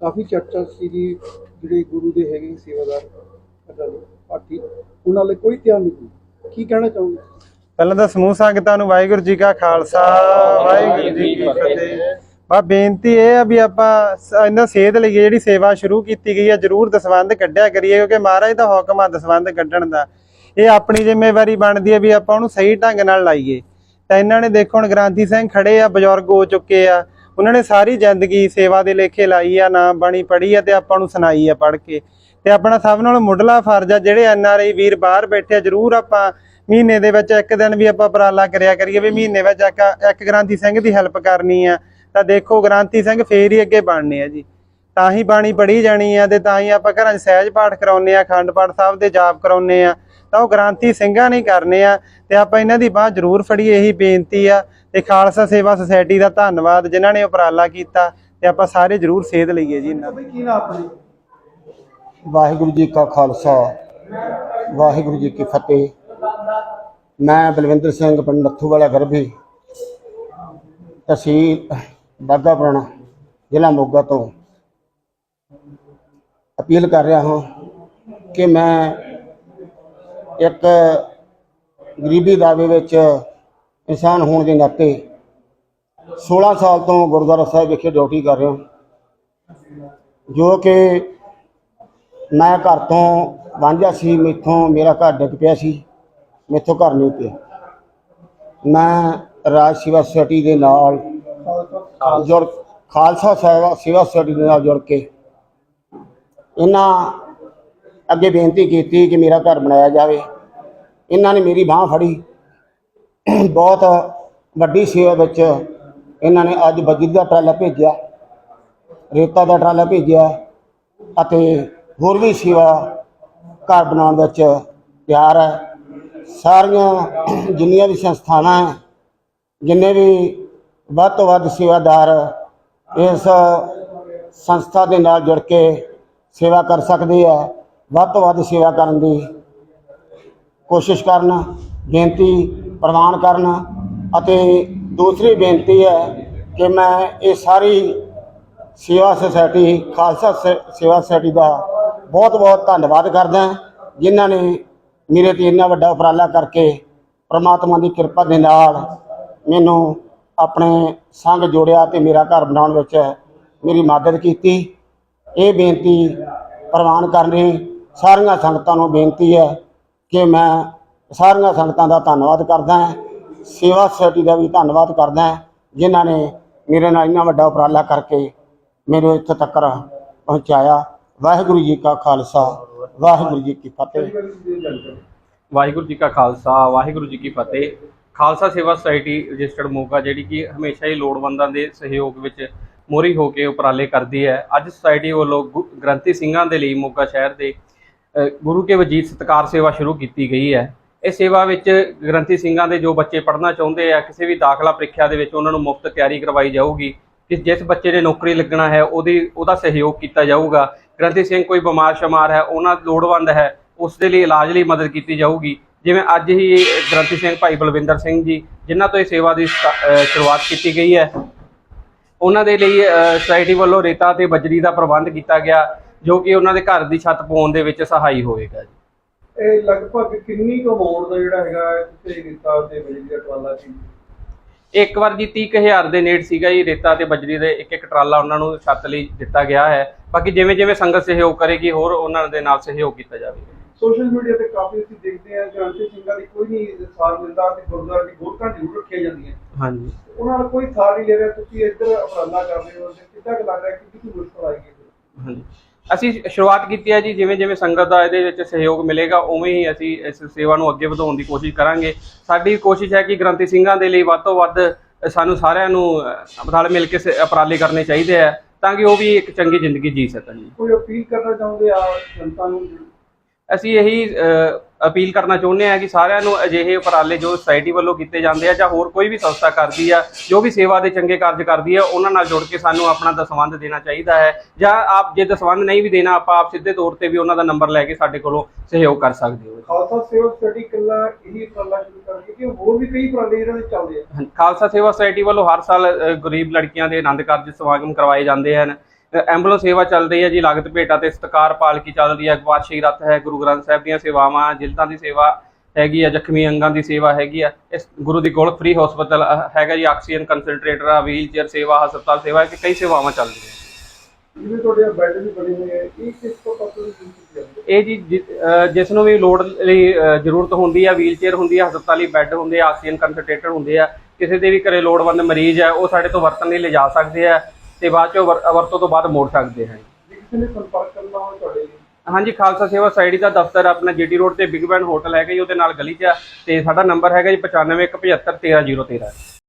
ਕਾਫੀ ਚਰਚਾ ਸੀ ਜੀ ਜਿਹੜੇ ਗੁਰੂ ਦੇ ਹੈਗੇ ਸੇਵਾਦਾਰ ਅਕਾਲੀ ਪਾਠੀ ਉਹਨਾਂ ਲਈ ਕੋਈ ਧਿਆਨ ਨਹੀਂ ਕੀ ਕਹਿਣਾ ਚਾਹੋਗੇ? ਪਹਿਲਾਂ ਤਾਂ ਸਮੂਹ ਸੰਗਤਾਂ ਨੂੰ ਵਾਹਿਗੁਰੂ ਜੀ ਕਾ ਖਾਲਸਾ ਵਾਹਿਗੁਰੂ ਜੀ ਕੀ ਫਤਿਹ। ਬਾ ਬੇਨਤੀ ਇਹ ਆ ਵੀ ਆਪਾਂ ਇਹਨਾਂ ਸੇਧ ਲਈ ਜਿਹੜੀ ਸੇਵਾ ਸ਼ੁਰੂ ਕੀਤੀ ਗਈ ਆ ਜਰੂਰ ਦਸਵੰਧ ਕੱਢਿਆ ਕਰੀਏ ਕਿਉਂਕਿ ਮਹਾਰਾਜ ਦਾ ਹੁਕਮ ਆ ਦਸਵੰਧ ਕੱਢਣ ਦਾ। ਇਹ ਆਪਣੀ ਜ਼ਿੰਮੇਵਾਰੀ ਬਣਦੀ ਹੈ ਵੀ ਆਪਾਂ ਉਹਨੂੰ ਸਹੀ ਢੰਗ ਨਾਲ ਲਾਈਏ। ਤਾਂ ਇਹਨਾਂ ਨੇ ਦੇਖੋ ਹੁਣ ਗ੍ਰਾਂਥੀ ਸਿੰਘ ਖੜੇ ਆ ਬਜ਼ੁਰਗ ਹੋ ਚੁੱਕੇ ਆ। ਉਹਨਾਂ ਨੇ ਸਾਰੀ ਜ਼ਿੰਦਗੀ ਸੇਵਾ ਦੇ ਲੇਖੇ ਲਾਈ ਆ, ਨਾ ਬਾਣੀ ਪੜ੍ਹੀ ਆ ਤੇ ਆਪਾਂ ਨੂੰ ਸੁਣਾਈ ਆ ਪੜ੍ਹ ਕੇ। ਤੇ ਆਪਣਾ ਸਭ ਨਾਲੋਂ ਮੁੱਢਲਾ ਫਰਜ਼ ਆ, ਜਿਹੜੇ ਐਨ ਆਰ ਆਈ ਵੀਰ ਬਾਹਰ ਬੈਠੇ ਆ, ਜਰੂਰ ਆਪਾਂ ਮਹੀਨੇ ਦੇ ਵਿੱਚ ਇੱਕ ਦਿਨ ਵੀ ਆਪਾਂ ਉਪਰਾਲਾ ਕਰਿਆ ਕਰੀਏ ਵੀ ਮਹੀਨੇ ਵਿੱਚ ਇੱਕ ਇੱਕ ਸਿੰਘ ਦੀ ਹੈਲਪ ਕਰਨੀ ਆ। ਤਾਂ ਦੇਖੋ ਗ੍ਰਾਂਥੀ ਸਿੰਘ ਫੇਰ ਹੀ ਅੱਗੇ ਬਣਨੇ ਆ ਜੀ। ਤਾਂ ਹੀ ਬਾਣੀ ਪੜ੍ਹੀ ਜਾਣੀ ਆ ਤੇ ਤਾਂ ਹੀ ਆਪਾਂ ਘਰਾਂ 'ਚ ਸਹਿਜ ਪਾਠ ਕਰਾਉਨੇ ਆ, ਅਖੰਡ ਪਾਠ ਸਾਹਿਬ ਦੇ ਜਾਪ ਕਰਾਉਨੇ ਆ। ਤਾਂ ਉਹ ਗ੍ਰਾਂਥੀ ਸਿੰਘਾਂ ਨੇ ਕਰਨੇ ਆ ਤੇ ਆਪਾਂ ਇਹਨਾਂ ਦੀ ਬਾਹ ਜ਼ਰੂਰ ਫੜੀਏ ਇਹੀ ਬੇਨਤੀ ਆ। ਤੇ ਖਾਲਸਾ ਸੇਵਾ ਸੁਸਾਇਟੀ ਦਾ ਧੰਨਵਾਦ ਜਿਨ੍ਹਾਂ ਨੇ ਉਪਰਾਲਾ ਕੀਤਾ ਤੇ ਆਪਾਂ ਸਾਰੇ ਜ਼ਰੂਰ ਸੇਧ ਲਈਏ ਜੀ ਇਹਨਾਂ ਦੀ। ਵਾਹਿਗੁਰੂ ਜੀ ਕਾ ਖਾਲਸਾ ਵਾਹਿਗੁਰੂ ਜੀ ਕੀ ਫਤਿਹ। ਮੈਂ ਬਲਵਿੰਦਰ ਸਿੰਘ ਪਿੰਡ ਨੱਥੂ ਵਾਲਾ ਗਰਭੀ। ਤਹਿਸੀਲ ਬਾਘਾ ਪੁਰਾਣਾ ਜ਼ਿਲ੍ਹਾ ਮੋਗਾ ਤੋਂ ਅਪੀਲ ਕਰ ਰਿਹਾ ਹਾਂ ਕਿ ਮੈਂ ਇੱਕ ਗਰੀਬੀ ਦਾਵੇ ਵਿੱਚ ਇਨਸਾਨ ਹੋਣ ਦੇ ਨਾਤੇ 16 ਸਾਲ ਤੋਂ ਗੁਰਦੁਆਰਾ ਸਾਹਿਬ ਵਿਖੇ ਡਿਊਟੀ ਕਰ ਰਿਹਾ ਜੋ ਕਿ ਮੈਂ ਘਰ ਤੋਂ ਵਾਂਝਾ ਸੀ, ਮੈਥੋਂ ਮੇਰਾ ਘਰ ਡਿੱਗ ਪਿਆ ਸੀ, ਮੈਥੋਂ ਘਰ ਨਹੀਂ ਪਿਆ ਮੈਂ ਰਾਜ ਸੇਵਾ ਸੁਸਾਇਟੀ ਦੇ ਨਾਲ ਜੁੜ, ਖਾਲਸਾ ਸੇਵਾ ਸੇਵਾ ਸੁਸਾਇਟੀ ਦੇ ਨਾਲ ਜੁੜ ਕੇ ਇਹਨਾਂ ਅੱਗੇ ਬੇਨਤੀ ਕੀਤੀ ਕਿ ਮੇਰਾ ਘਰ ਬਣਾਇਆ ਜਾਵੇ। ਇਹਨਾਂ ਨੇ ਮੇਰੀ ਬਾਹ ਫੜੀ। ਬਹੁਤ ਵੱਡੀ ਸੇਵਾ ਵਿੱਚ ਇਹਨਾਂ ਨੇ ਅੱਜ ਬਜਰੀ ਦਾ ਟਰਾਲਾ ਭੇਜਿਆ, ਰੇਤਾ ਦਾ ਟਰਾਲਾ ਭੇਜਿਆ ਅਤੇ ਹੋਰ ਵੀ ਸੇਵਾ ਘਰ ਬਣਾਉਣ ਵਿੱਚ ਤਿਆਰ ਹੈ। ਸਾਰੀਆਂ ਜਿੰਨੀਆਂ ਵੀ ਸੰਸਥਾਵਾਂ ਹੈ, ਜਿੰਨੇ ਵੀ ਵੱਧ ਤੋਂ ਵੱਧ ਸੇਵਾਦਾਰ ਇਸ ਸੰਸਥਾ ਦੇ ਨਾਲ ਜੁੜ ਕੇ ਸੇਵਾ ਕਰ ਸਕਦੇ ਆ ਵੱਧ ਤੋਂ ਵੱਧ ਸੇਵਾ ਕਰਨ ਦੀ ਕੋਸ਼ਿਸ਼ ਕਰਨ, ਬੇਨਤੀ ਪ੍ਰਵਾਨ ਕਰਨ ਅਤੇ ਦੂਸਰੀ ਬੇਨਤੀ ਹੈ ਕਿ ਮੈਂ ਇਹ ਸਾਰੀ ਸੇਵਾ ਸੁਸਾਇਟੀ, ਖਾਲਸਾ ਸੇ- ਸੇਵਾ ਸੁਸਾਇਟੀ ਦਾ ਬਹੁਤ ਬਹੁਤ ਧੰਨਵਾਦ ਕਰਦਾ ਜਿਨ੍ਹਾਂ ਨੇ ਮੇਰੇ ਤੇ ਇੰਨਾ ਵੱਡਾ ਉਪਰਾਲਾ ਕਰਕੇ ਪ੍ਰਮਾਤਮਾ ਦੀ ਕਿਰਪਾ ਦੇ ਨਾਲ ਮੈਨੂੰ ਆਪਣੇ ਸੰਗ ਜੋੜਿਆ ਤੇ ਮੇਰਾ ਘਰ ਬਣਾਉਣ ਵਿੱਚ ਮੇਰੀ ਮਦਦ ਕੀਤੀ। ਇਹ ਬੇਨਤੀ ਪ੍ਰਵਾਨ ਕਰਨੀ ਸਾਰੀਆਂ ਸੰਗਤਾਂ ਨੂੰ ਬੇਨਤੀ ਹੈ ਕਿ ਮੈਂ ਸਾਰੀਆਂ ਸੰਗਤਾਂ ਦਾ ਧੰਨਵਾਦ ਕਰਦਾ ਹਾਂ, ਸੇਵਾ ਸੁਸਾਇਟੀ ਦਾ ਵੀ ਧੰਨਵਾਦ ਕਰਦਾ ਹਾਂ, ਜਿਨ੍ਹਾਂ ਨੇ ਮੇਰੇ ਨਾਲ ਇੰਨਾ ਵੱਡਾ ਉਪਰਾਲਾ ਕਰਕੇ ਮੇਰੇ ਇੱਥੇ ਤੱਕ ਪਹੁੰਚਾਇਆ। ਵਾਹਿਗੁਰੂ ਜੀ ਕਾ ਖਾਲਸਾ, ਵਾਹਿਗੁਰੂ ਜੀ ਕੀ ਫਤਿਹ। ਵਾਹਿਗੁਰੂ ਜੀ ਕਾ ਖਾਲਸਾ, ਵਾਹਿਗੁਰੂ ਜੀ ਕੀ ਫਤਿਹ। ਖਾਲਸਾ ਸੇਵਾ ਸੁਸਾਇਟੀ ਰਜਿਸਟਰਡ ਮੋਗਾ, ਜਿਹੜੀ ਕਿ ਹਮੇਸ਼ਾ ਹੀ ਲੋੜਵੰਦਾਂ ਦੇ ਸਹਿਯੋਗ ਵਿੱਚ ਮੋਰੀ ਹੋ ਕੇ ਉਪਰਾਲੇ ਕਰਦੀ ਹੈ। ਅੱਜ ਸੁਸਾਇਟੀ ਵੱਲੋਂ ਗੁ- ਗ੍ਰੰਥੀ ਸਿੰਘਾਂ ਦੇ ਲਈ ਮੋਗਾ ਸ਼ਹਿਰ ਦੇ ਗੁਰੂ ਕੇ ਵਜੀਤ ਸਤਕਾਰ ਸੇਵਾ ਸ਼ੁਰੂ ਕੀਤੀ ਗਈ ਹੈ। ਇਹ ਸੇਵਾ ਵਿੱਚ ਗ੍ਰੰਥੀ ਸਿੰਘਾਂ ਦੇ ਜੋ ਬੱਚੇ ਪੜ੍ਹਨਾ ਚਾਹੁੰਦੇ ਆ, ਕਿਸੇ ਵੀ ਦਾਖਲਾ ਪ੍ਰੀਖਿਆ ਦੇ ਵਿੱਚ ਉਹਨਾਂ ਨੂੰ ਮੁਫਤ ਤਿਆਰੀ ਕਰਵਾਈ ਜਾਊਗੀ। ਕਿ ਜਿਸ ਬੱਚੇ ਨੇ ਨੌਕਰੀ ਲੱਗਣਾ ਹੈ, ਉਹਦੀ, ਉਹਦਾ ਸਹਿਯੋਗ ਕੀਤਾ ਜਾਊਗਾ। ਗ੍ਰੰਥੀ ਸਿੰਘ ਕੋਈ ਬਿਮਾਰ ਸ਼ਮਾਰ ਹੈ, ਉਹਨਾਂ ਲੋੜਵੰਦ ਹੈ, ਉਸ ਦੇ ਲਈ ਇਲਾਜ ਲਈ ਮਦਦ ਕੀਤੀ ਜਾਊਗੀ। ਜਿਵੇਂ ਅੱਜ ਹੀ ਗ੍ਰੰਥੀ ਸਿੰਘ ਭਾਈ ਬਲਵਿੰਦਰ ਸਿੰਘ ਜੀ, ਜਿਨ੍ਹਾਂ ਤੋਂ ਇਹ ਸੇਵਾ ਦੀ ਸਟਾ- ਸ਼ੁਰੂਆਤ ਕੀਤੀ ਗਈ ਹੈ। ਉਹਨਾਂ ਦੇ ਲਈ ਸੋਸਾਇਟੀ ਵੱਲੋਂ ਰੇਤਾ ਤੇ ਬਜਰੀ ਦਾ ਪ੍ਰਬੰਧ ਕੀਤਾ ਗਿਆ। ਜੋ ਕਿ ਉਹਨਾਂ ਦੇ ਘਰ ਦੀ ਛੱਤ ਪਾਉਣ ਦੇ ਵਿੱਚ ਸਹਾਈ ਹੋਵੇਗਾ ਜੀ। ਇਹ ਲਗਭਗ ਕਿੰਨੀ ਕੁ ਅਮਾਉਂਟ ਦਾ ਜਿਹੜਾ ਹੈਗਾ ਕਿਸੇ ਰੇਤਾ ਤੇ ਬਿਜਲੀ ਦਾ ਟਰਾਲਾ ਸੀ? ਇੱਕ ਵਾਰ ਜੀ 30000 ਦੇ ਨੇੜ ਸੀਗਾ ਜੀ ਰੇਤਾ ਤੇ ਬਜਰੀ ਦੇ ਇੱਕ ਇੱਕ ਟਰਾਲਾ ਉਹਨਾਂ ਨੂੰ ਛੱਤ ਲਈ ਦਿੱਤਾ ਗਿਆ ਹੈ। ਬਾਕੀ ਜਿਵੇਂ ਜਿਵੇਂ ਸੰਗਤ ਸਹਿਯੋਗ ਕਰੇਗੀ ਹੋਰ ਉਹਨਾਂ ਦੇ ਨਾਲ ਸਹਿਯੋਗ ਕੀਤਾ ਜਾਵੇਗਾ ਸੋਸ਼ਲ ਮੀਡੀਆ ਤੇ ਕਾਫੀ ਅਸੀਂ ਦੇਖਦੇ ਹਾਂ ਗ੍ਰਾਂਤੀ ਸਿੰਘਾਂ ਦੀ ਕੋਈ ਨਹੀਂ ਸਾਰ ਮਿਲਦਾ ਤੇ ਗੁਰਦੁਆਰੇ ਦੀ ਗੋਲਕਾਂ ਜ਼ਰੂਰ ਰੱਖੀਆਂ ਜਾਂਦੀਆਂ। ਹਾਂਜੀ। ਉਹਨਾਂ ਨਾਲ ਕੋਈ ਸਾਰ ਨਹੀਂ ਲੈ ਰਿਹਾ ਤੁਸੀਂ ਇੱਧਰ ਉਪਰਾਲਾ ਕਰ ਰਹੇ ਹੋ ਤੇ ਕਿੱਦਾਂ ਲੱਗ ਰਿਹਾ ਕਿ ਕਿੰਨੀ ਮੁਸ਼ਕਲ ਆਏਗੀ ਹਾਂਜੀ। ਅਸੀਂ ਸ਼ੁਰੂਆਤ ਕੀਤੀ ਹੈ ਜੀ, ਜਿਵੇਂ ਜਿਵੇਂ ਸੰਗਤ ਦਾ ਇਹਦੇ ਵਿੱਚ ਸਹਿਯੋਗ ਮਿਲੇਗਾ, ਉਵੇਂ ਹੀ ਅਸੀਂ ਇਸ ਸੇਵਾ ਨੂੰ ਅੱਗੇ ਵਧਾਉਣ ਦੀ ਕੋਸ਼ਿਸ਼ ਕਰਾਂਗੇ। ਸਾਡੀ ਕੋਸ਼ਿਸ਼ ਹੈ ਕਿ ਗ੍ਰੰਥੀ ਸਿੰਘਾਂ ਦੇ ਲਈ ਵੱਧ ਤੋਂ ਵੱਧ ਸਾਨੂੰ ਸਾਰਿਆਂ ਨੂੰ ਰਲ ਮਿਲ ਕੇ ਉਪਰਾਲੇ ਕਰਨੇ ਚਾਹੀਦੇ ਆ, ਤਾਂ ਕਿ ਉਹ ਵੀ ਇੱਕ ਚੰਗੀ ਜ਼ਿੰਦਗੀ ਜੀ ਸਕਣ ਜੀ। ਕੋਈ ਅਪੀਲ ਕਰਨਾ ਚਾਹੁੰਦੇ ਆ ਜਨਤਾ ਨੂੰ? ਅਸੀਂ ਇਹੀ ਅਪੀਲ ਕਰਨਾ ਚਾਹੁੰਦੇ ਹਾਂ ਕਿ ਸਾਰਿਆਂ ਨੂੰ ਅਜਿਹੇ ਉਪਰਾਲੇ ਜੋ ਸੁਸਾਇਟੀ ਵੱਲੋਂ ਕੀਤੇ ਜਾਂਦੇ ਆ ਜਾਂ ਹੋਰ ਕੋਈ ਵੀ ਸੰਸਥਾ ਕਰਦੀ ਆ ਜੋ ਵੀ ਸੇਵਾ ਦੇ ਚੰਗੇ ਕਾਰਜ ਕਰਦੀ ਆ ਉਹਨਾਂ ਨਾਲ ਜੁੜ ਕੇ ਸਾਨੂੰ ਆਪਣਾ ਦਸਵੰਧ ਦੇਣਾ ਚਾਹੀਦਾ ਹੈ ਜਾਂ ਆਪ ਜੇ ਦਸਵੰਧ ਨਹੀਂ ਵੀ ਦੇਣਾ ਆਪਾਂ ਆਪ ਸਿੱਧੇ ਤੌਰ ਤੇ ਵੀ ਉਹਨਾਂ ਦਾ ਨੰਬਰ ਲੈ ਕੇ ਸਾਡੇ ਕੋਲੋਂ ਸਹਿਯੋਗ ਕਰ ਸਕਦੇ ਹੋ। ਖਾਲਸਾ ਸੇਵਾ ਸਟੱਡੀ ਕੱਲਾ ਇਹੀ ਉਪਰਾਲਾ ਸ਼ੁਰੂ ਕਰਕੇ ਕਿ ਹੋਰ ਵੀ ਕਈ ਉਪਰਾਲੇ ਇਹਨਾਂ ਦੇ ਚੱਲਦੇ ਆ। ਖਾਲਸਾ ਸੇਵਾ ਸੁਸਾਇਟੀ ਵੱਲੋਂ ਹਰ ਸਾਲ ਗਰੀਬ ਲੜਕੀਆਂ ਦੇ ਆਨੰਦ ਕਾਰਜ ਸਮਾਗਮ ਕਰਵਾਏ ਜਾਂਦੇ ਹਨ। ਐਂਬੂਲੈਂਸ ਸੇਵਾ ਚੱਲ ਰਹੀ ਹੈ ਜੀ ਲਾਗਤ ਭੇਟਾ ਤੇ ਸਤਕਾਰ ਪਾਲਕੀ ਚੱਲ ਰਹੀ ਹੈ। ਪਾਤਸ਼ਾਹੀ ਰੱਥ ਹੈ ਗੁਰੂ ਗ੍ਰੰਥ ਸਾਹਿਬ ਦੀਆਂ ਸੇਵਾਵਾਂ ਜਿਲਦਾਂ ਦੀ ਸੇਵਾ ਹੈਗੀ ਆ ਜ਼ਖਮੀ ਅੰਗਾਂ ਦੀ ਸੇਵਾ ਹੈਗੀ ਆ ਇਸ ਗੁਰੂ ਦੀ ਗੋਲਕ ਫ੍ਰੀ ਹਸਪਤਾਲ ਹੈਗਾ ਜੀ ਆਕਸੀਜਨ ਕੰਸੈਂਟਰੇਟਰ ਆ ਵੀਲ ਚੇਅਰ ਸੇਵਾ ਹਸਪਤਾਲ ਸੇਵਾ ਕਿ ਕਈ ਸੇਵਾਵਾਂ ਚੱਲ ਰਹੀਆਂ ਜਿਵੇਂ ਤੁਹਾਡੇ ਬੈੱਡ ਵੀ ਬਣੇ ਹੋਏ ਇਹ ਕਿਸ ਤੋਂ ਹੈ? ਜੀ ਜਿਸ ਨੂੰ ਵੀ ਲੋੜ ਲਈ ਜ਼ਰੂਰਤ ਹੁੰਦੀ ਆ ਵੀਲ ਚੇਅਰ ਹੁੰਦੀ ਆ ਹਸਪਤਾਲੀ ਬੈੱਡ ਹੁੰਦੇ ਆ ਆਕਸੀਜਨ ਕੰਸੈਂਟਰੇਟਰ ਹੁੰਦੇ ਆ ਕਿਸੇ ਦੇ ਵੀ ਘਰੇ ਲੋੜਵੰਦ ਮਰੀਜ਼ ਆ ਉਹ ਸਾਡੇ ਤੋਂ ਵਰਤਣ ਲਈ ਲਿਜਾ ਸਕਦੇ ਆ। ਤੇ ਬਾਅਦ ਚੋਂ ਵਰ- ਵਰਤੋਂ ਤੋਂ ਬਾਅਦ ਮੋੜ ਸਕਦੇ ਹਨ ਜੇ। ਕਿਸੇ ਨੇ ਸੰਪਰਕ ਕਰਨਾ ਹੋਵੇ ਤੁਹਾਡੇ ਲਈ? ਹਾਂਜੀ ਖਾਲਸਾ ਸੇਵਾ ਸੋਸਾਇਟੀ ਦਾ ਦਫ਼ਤਰ ਆਪਣਾ ਜੀਟੀ ਰੋਡ ਤੇ ਬਿਗ ਬੈਨ ਹੋਟਲ ਹੈਗਾ ਜੀ ਉਹਦੇ ਨਾਲ ਗਲੀ 'ਚ ਆ ਤੇ ਸਾਡਾ ਨੰਬਰ ਹੈਗਾ ਜੀ 9517713013